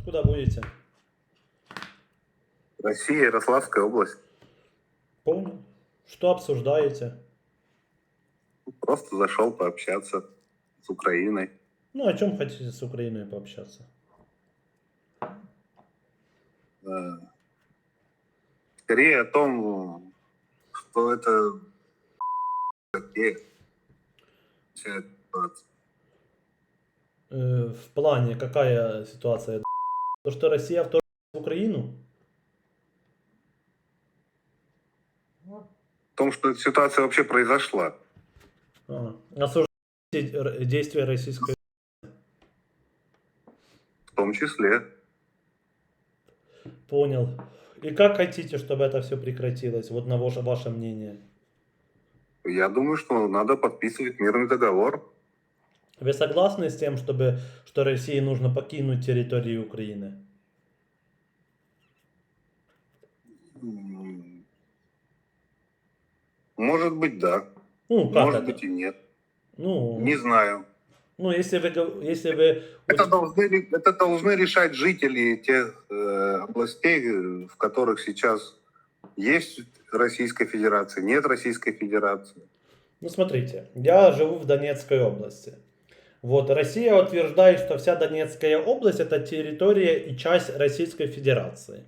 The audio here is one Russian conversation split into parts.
Откуда будете? Россия, Ярославская область. Понял. Что обсуждаете? Просто зашел пообщаться с Украиной. Ну, о чем хотите с Украиной пообщаться? Э, Скорее о том, что это где. Э, в плане, какая ситуация? То, что Россия вторглась в Украину? В том, что эта ситуация вообще произошла. А, осуждаете действия российской... В том числе. Понял. И как хотите, чтобы это все прекратилось? Вот на ваше, ваше мнение. Я думаю, что надо подписывать мирный договор. Вы согласны с тем, чтобы, что России нужно покинуть территорию Украины? Может быть, да. Ну, как Может это? быть и нет. Ну, Не знаю. ну если вы, если вы... Это должны, это должны решать жители тех э, областей, в которых сейчас есть Российская Федерация, нет Российской Федерации. Ну, смотрите, я живу в Донецкой области. Вот, Россия утверждает, что вся Донецкая область это территория и часть Российской Федерации.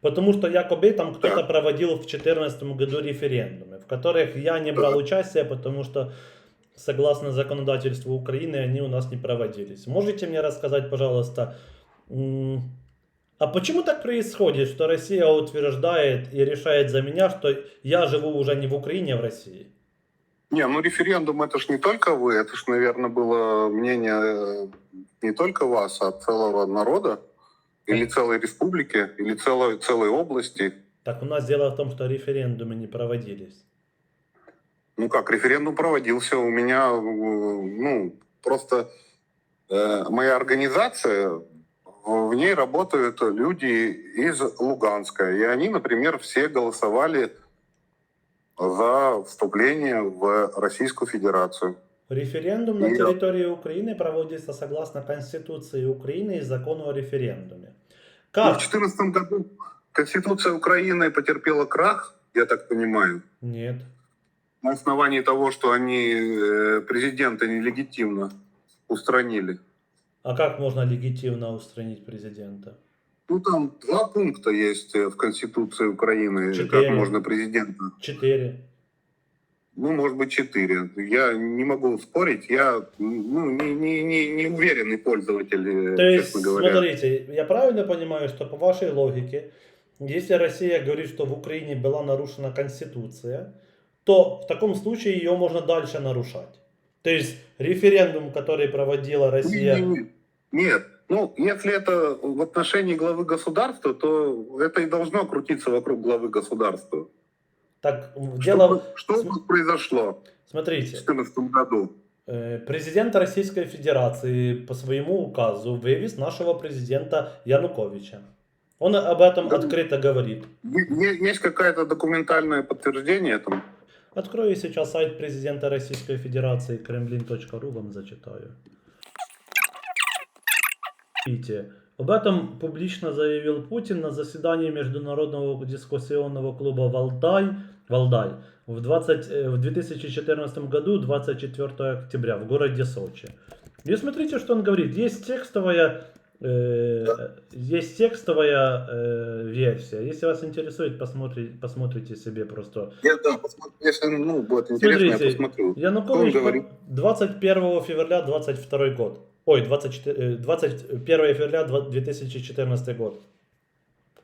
Потому что якобы там кто-то проводил в 2014 году референдумы, в которых я не брал участие, потому что согласно законодательству Украины они у нас не проводились. Можете мне рассказать, пожалуйста, а почему так происходит, что Россия утверждает и решает за меня, что я живу уже не в Украине, а в России? Не, ну референдум это ж не только вы, это ж, наверное, было мнение э, не только вас, а целого народа, или целой республики, или целой, целой области. Так у нас дело в том, что референдумы не проводились. Ну как, референдум проводился у меня, э, ну, просто э, моя организация, в ней работают люди из Луганска, и они, например, все голосовали за вступление в Российскую Федерацию. Референдум на территории Украины проводится согласно Конституции Украины и закону о референдуме. Ну, В Как? 2014 году Конституция Украины потерпела крах, я так понимаю, Нет. на основании того, что они э, президента нелегитимно устранили. А как можно легитимно устранить президента? Ну, там два пункта есть э, в Конституции Украины, Четыре. как можно президента. Четыре. Ну, может быть, четыре. Я не могу спорить, я ну, не, не, не, не уверенный пользователь, э, То есть, честно говоря. смотрите, я правильно понимаю, что по вашей логике, если Россия говорит, что в Украине была нарушена Конституция, то в таком случае ее можно дальше нарушать. То есть референдум, который проводила Россия... Не, не, не. Нет. Ну, если это в отношении главы государства, то это и должно крутиться вокруг главы государства. Так, Что, дело... что у нас произошло в Смотрите, 2014 году? Э, Президент Российской Федерации по своему указу вывез нашего президента Януковича. Он об этом Да. открыто говорит. Есть какое-то документальное подтверждение этому? Открою сейчас сайт президента Российской Федерации kremlin.ru, вам зачитаю. Видите, об этом публично заявил Путин на заседании Международного дискуссионного клуба «Валдай», «Валдай» в, 20, э, в 2014 году, 24 октября, в городе Сочи. И смотрите, что он говорит. Есть текстовая, э, есть текстовая э, версия. Если вас интересует, посмотрите, посмотрите себе просто Я, да, посмотрю. Если ну, будет интересно, Смотрите, я посмотрю. Янукович Он говорит. 21 февраля 22 год. Ой, 24, э, 21 февраля 2- 2014 год.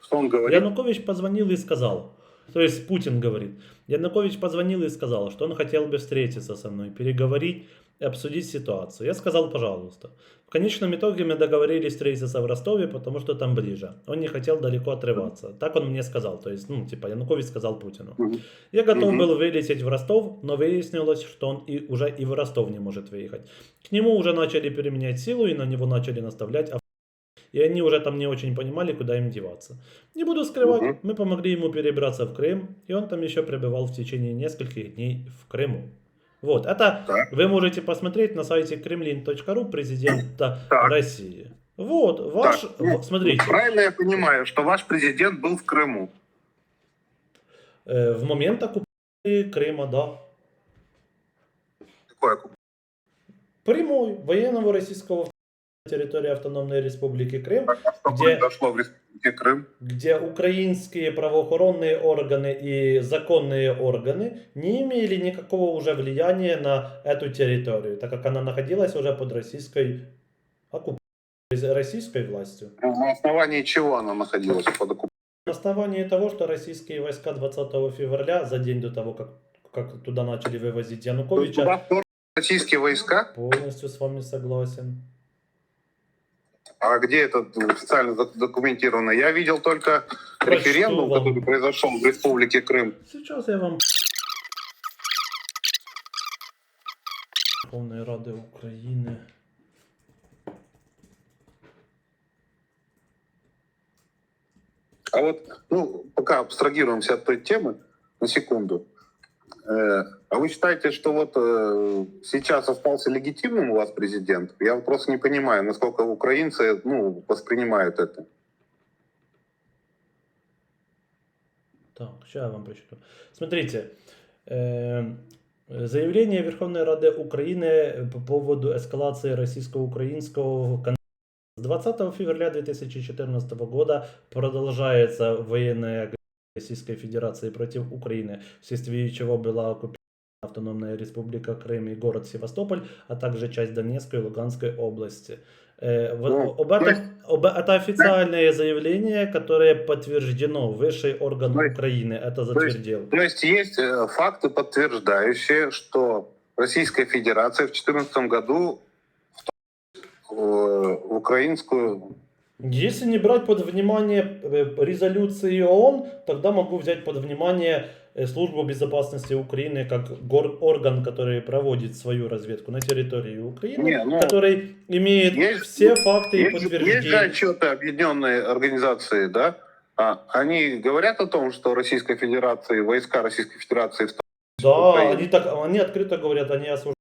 Что он говорит? Янукович позвонил и сказал, то есть Путин говорит, Янукович позвонил и сказал, что он хотел бы встретиться со мной, переговорить и обсудить ситуацию. Я сказал, пожалуйста. В конечном итоге мы договорились встретиться в Ростове, потому что там ближе. Он не хотел далеко отрываться. Так он мне сказал. То есть, ну, типа, Янукович сказал Путину. Я готов был вылететь в Ростов, но выяснилось, что он и уже и в Ростов не может выехать. К нему уже начали применять силу, и на него начали наставлять ав- И они уже там не очень понимали, куда им деваться. Не буду скрывать, Мгм. мы помогли ему перебраться в Крым, и он там еще пребывал в течение нескольких дней в Крыму. Вот, это Так. вы можете посмотреть на сайте kremlin.ru президента Так. России. Вот, ваш, Так, ну, смотрите, Правильно я понимаю, что ваш президент был в Крыму? э, в момент оккупации Крыма, да, Какой оккуп- прямой военного российского территории автономной республики Крым, А Где- произошло в Республике Крым? где украинские правоохранные органы и законные органы не имели никакого уже влияния на эту территорию, так как она находилась уже под российской оккупацией, российской властью. На основании чего она находилась под оккупацией? На основании того, что российские войска 20 февраля, за день до того, как, как туда начали вывозить Януковича, туда российские войска? полностью с вами согласен. А где это официально док- документировано? Я видел только Прочту референдум, вам. который произошел в Республике Крым. Сейчас я вам Верховної Ради України. А вот, ну, пока абстрагируемся от той темы, на секунду. А вы считаете, что вот э, сейчас остался легитимным у вас президент? Я просто не понимаю, насколько украинцы ну, воспринимают это. Так, сейчас я вам прочитаю. Смотрите, э, заявление Верховной Рады Украины по поводу эскалации российско-украинского конфликта. С 20 февраля 2014 года продолжается военная Российской Федерации против Украины, вследствие чего была оккупирована Автономная Республика Крым и город Севастополь, а также часть Донецкой и Луганской области. Э, Ну, об то этом, есть- об- это официальное заявление, которое подтверждено. Высший орган То есть- Украины это затвердил. То есть есть э, факты, подтверждающие, что Российская Федерация в 2014 году э, в украинскую... Если не брать под внимание э, резолюции ООН, тогда могу взять под внимание э, Службу безопасности Украины как гор- орган, который проводит свою разведку на территории Украины, Не, ну, который имеет есть- все факты и Есть, же- есть же подтверждения. отчеты объединенной организации, да? А, они говорят о том, что Российская Федерация, войска Российской Федерации Да, они, так, они открыто говорят, они осуждают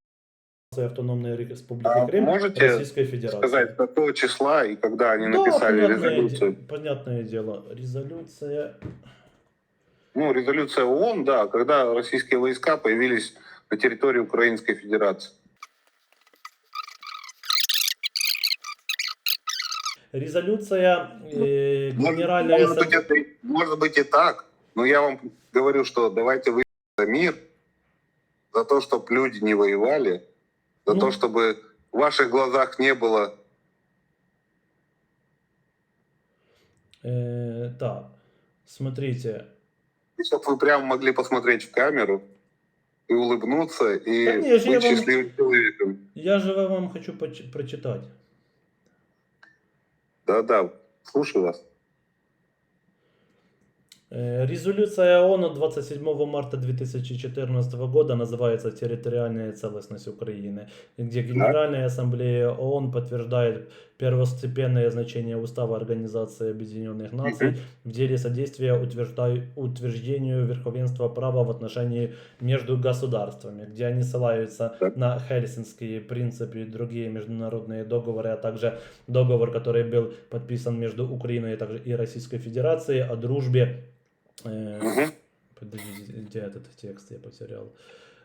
автономной республики А Крым можете Российской Федерации. сказать, какого числа и когда они Да, написали понятное, резолюцию. де- понятное дело. Резолюция Ну, резолюция ООН, да, когда российские войска появились на территории Украинской Федерации. Резолюция э, Может, Генеральной может, быть, Ассамблеи. это, может быть и так, но я вам говорю, что давайте выйдем за мир, за то, чтобы люди не воевали, за Ну. то, чтобы в ваших глазах не было Э, так, смотрите. чтобы вы прямо могли посмотреть в камеру и улыбнуться, и Да я быть вам- счастливым человеком. Я же вам хочу прочитать. Да-да, слушаю вас. Э, Резолюция ООН от 27 марта 2014 года называется «Территориальная целостность Украины», где Генеральная Ассамблея ООН подтверждает первостепенное значение Устава Организации Объединенных Наций в деле содействия утверждению верховенства права в отношении между государствами, где они ссылаются на Хельсинские принципы и другие международные договоры, а также договор, который был подписан между Украиной и Российской Федерацией о дружбе. Э, Мгм. Подождите, где этот текст я потерял?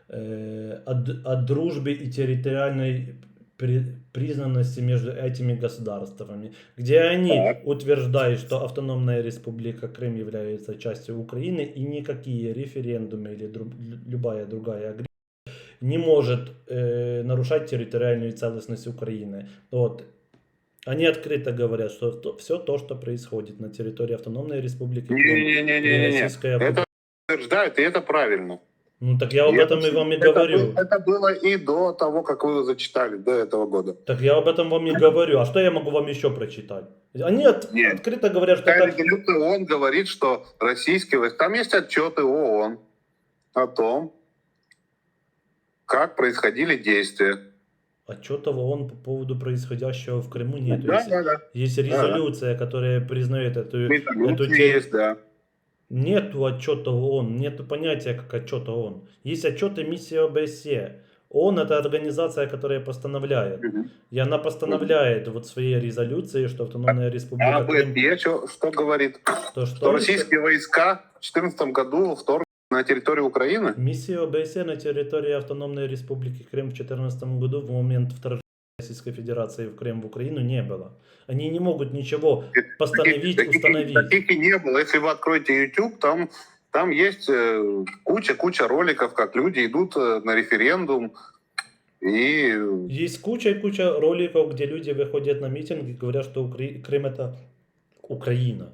Э, о, о дружбе и территориальной при- признанности между этими государствами, где они утверждают, что автономная республика Крым является частью Украины и никакие референдумы или дру- лю- любая другая агрессия не может э, нарушать территориальную целостность Украины. Вот. Они открыто говорят, что все то, что происходит на территории автономной республики Крым. Это утверждают, и это правильно. Ну так я об этом и вам и это говорю. было- Это было и до того, как вы зачитали, до этого года. Так я об этом вам и говорю. А что я могу вам еще прочитать? Они от- Нет. открыто говорят, что это... резолюция ООН говорит, что российские войска... Там есть отчеты ООН о том, как происходили действия. Отчета ООН по поводу происходящего в Крыму нет. Да, есть, да, да. есть резолюция, которая признает эту... Резолюции эту есть, да. Нету отчета ООН, нету понятия как отчета ООН. Есть отчеты миссии ОБСЕ. ООН это организация, которая постановляет. Мгм. И она постановляет вот в своей резолюции, что автономная А республика об Крым, ЕС что, что говорит? то Что что российские войска в 2014 году вторглись на территорию Украины? миссия ОБСЕ на территории автономной республики Крым в 2014 году в момент вторжения Российской Федерации в Крым в Украину не было. Они не могут ничего постановить, Таких- установить. Таких и не было. Если вы откроете YouTube, там, там есть э, куча-куча роликов, как люди идут э, на референдум. И Есть куча и куча роликов, где люди выходят на митинг и говорят, что Укра- Крым это Украина.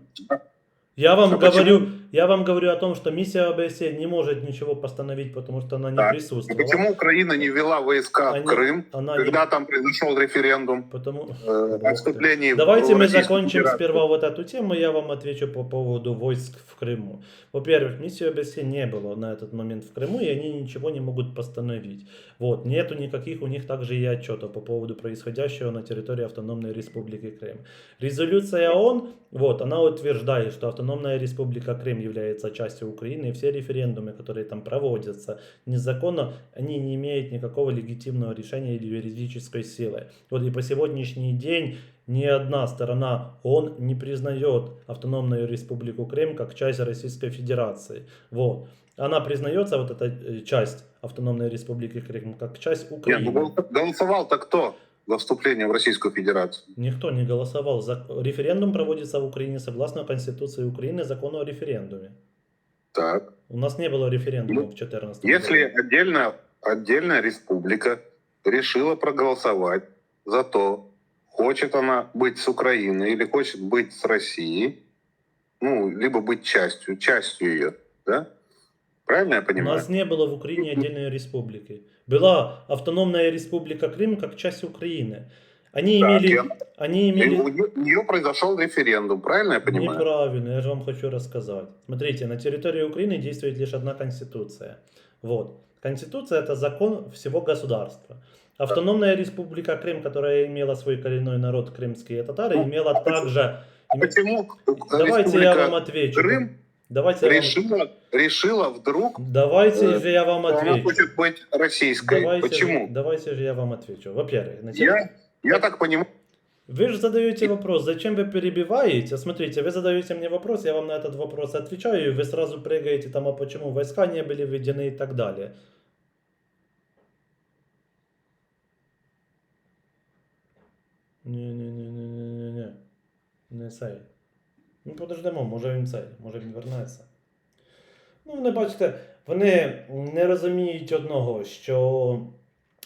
Я вам А почему? Я вам говорю о том, что миссия ОБСЕ не может ничего постановить, потому что она не Так. присутствовала. почему Украина не ввела войска Они- в Крым, Она не- когда там произошел референдум Потому... э, о вступлении в Давайте мы закончим Федерацию? сперва вот эту тему, я вам отвечу по поводу войск в Крыму. Во-первых, миссии ОБСЕ не было на этот момент в Крыму, и они ничего не могут постановить. Вот, нету никаких у них также и отчетов по поводу происходящего на территории Автономной Республики Крым. Резолюция ООН, вот, она утверждает, что Автономная Республика Крым является частью Украины, и все референдумы, которые там проводятся незаконно, они не имеют никакого легитимного решения или юридической силы. Вот и по сегодняшний день ни одна сторона ООН не признает Автономную Республику Крым как часть Российской Федерации. Вот. Она признается, вот эта э, часть Автономной Республики Крым, как часть Нет, Украины. ну, гол- голосовал-то кто за вступление в Российскую Федерацию? Никто не голосовал. За... Референдум проводится в Украине согласно Конституции Украины, закону о референдуме. Так. У нас не было референдума Ну, в 2014 Если году. отдельно, отдельная республика решила проголосовать за то, хочет она быть с Украиной или хочет быть с Россией, ну, либо быть частью, частью ее, да? Правильно я У понимаю? нас не было в Украине отдельной республики. Была автономная республика Крым как часть Украины. Они Так, имели, я- они имели... у нее- у произошел референдум, правильно я понимаю? Неправильно, я же вам хочу рассказать. Смотрите, на территории Украины действует лишь одна конституция. Вот. Конституция это закон всего государства. Автономная республика Крым, которая имела свой коренной народ крымские татары, Ну, имела также... Почему Давайте я республика вам отвечу. Крым Давайте я вам... решила, решила вдруг, Давайте э, же я вам что она отвечу. хочет быть российской? Давайте Почему? Же, давайте же я вам отвечу. Во-первых, на Я, я так понимаю, Вы же задаете вопрос, зачем вы перебиваете? Смотрите, вы задаете мне вопрос, я вам на этот вопрос отвечаю, и вы сразу прыгаете там, а почему войска не были введены и так далее. Ні-ні-ні-ні-ні-ні. Не цей. Ну, подождемо, може він цей, може він вернеться. Ну, вони бачите, вони не розуміють одного, що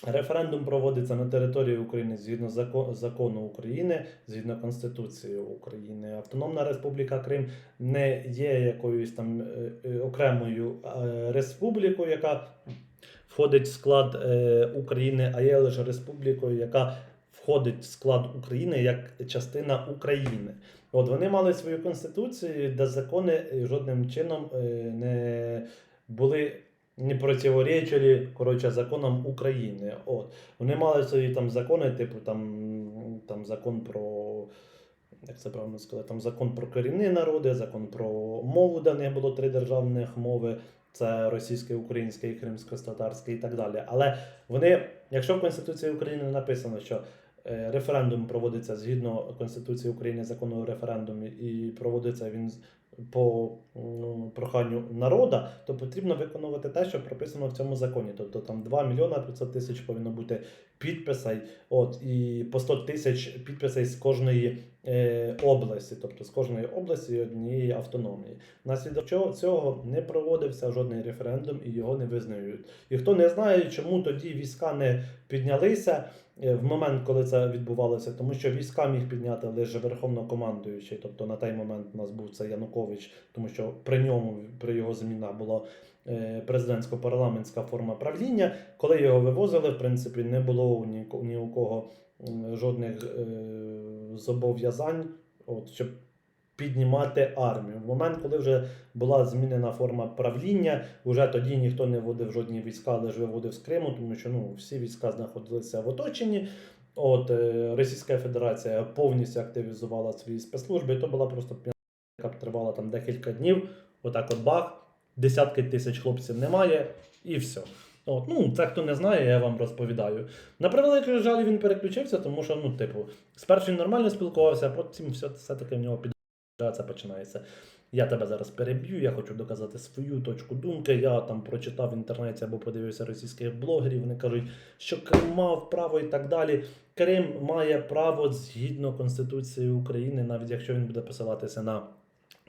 референдум проводиться на території України згідно закону України, згідно Конституції України. Автономна Республіка Крим не є якоюсь там е, е, окремою е, республікою, яка входить в склад України, а є лише республікою, яка входить в склад України як частина України. От вони мали свою конституцію, де закони жодним чином е, не були не противоречили коротше, законам України. От. Вони мали свої там закони, типу там, там закон про. Як це правильно сказати, там закон про корінні народи, закон про мову, де них було три державних мови, це російське, українське і кримсько-татарське і так далі. Але вони, якщо в Конституції України написано, що референдум проводиться згідно Конституції України, закону о референдумі, і проводиться він по м, проханню народа, то потрібно виконувати те, що прописано в цьому законі. Тобто там 2 мільйона 500 тисяч повинно бути підписей, от, і по 100 тисяч підписей з кожної е, області, тобто з кожної області однієї автономії. Наслідок чого- цього не проводився жодний референдум і його не визнають. І хто не знає, чому тоді війська не піднялися е, в момент, коли це відбувалося, тому що війська міг підняти лише верховнокомандуючий. Тобто на той момент у нас був це Янукович, тому що при ньому, при його змінах була е, президентсько-парламентська форма правління. Коли його вивозили, в принципі, не було ні, у кого жодних е, зобов'язань, от, щоб піднімати армію. В момент, коли вже була змінена форма правління, вже тоді ніхто не вводив жодні війська, лише виводив з Криму, тому що ну, всі війська знаходилися в оточенні. От е, Російська Федерація повністю активізувала свої спецслужби, і то була просто п'яна, яка тривала там декілька днів. Отак от бах, десятки тисяч хлопців немає, і все. От, ну, це хто не знає, я вам розповідаю. На превеликий жаль, він переключився, тому що, ну, типу, спершу він нормально спілкувався, а потім все, все-таки в нього піде починається. Я тебе зараз переб'ю, я хочу доказати свою точку думки. Я там прочитав в інтернеті або подивився російських блогерів. Вони кажуть, що Крим мав право і так далі. Крим має право згідно Конституції України, навіть якщо він буде посилатися на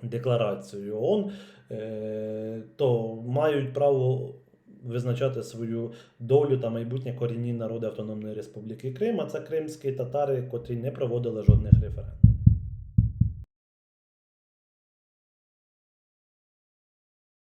декларацію ООН, е, то мають право визначати свою долю та майбутнє корінні народи Автономної Республіки Крим, а це кримські татари, котрі не проводили жодних референдумів.